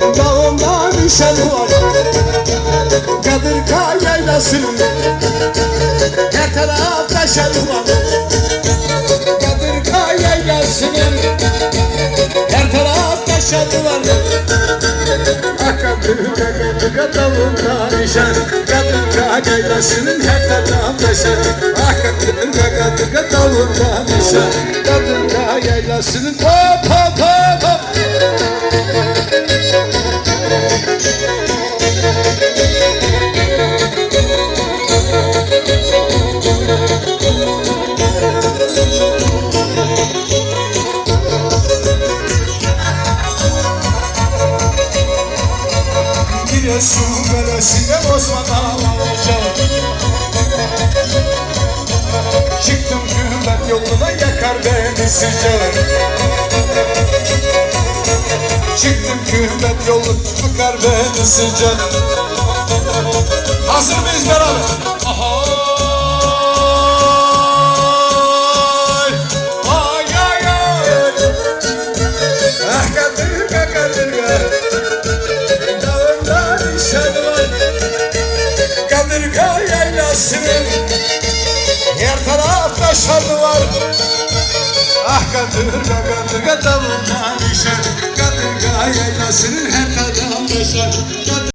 Dağımda nişan var. Kadırga yaylasının Her tarafta şen var. Kadırga yaylasının Her tarafta şen var. Kadırga kadırga davulda nişan Kadırga yaylasının her tarafta şen Kadırga kadırga davulda nişan Kadırga yaylasının hop hop Giresun Kalesi'nde Osman alacağım Çıktım gümbet yoluna yakar beni sıcak Çıktım gümbet yoluna yakar beni sıcak Hazır mıyız beraber? sürün Her tarafta şanlı var. Ah kadırga kadırga dalından düşer Kadırga yaylasının her tarafta şanlı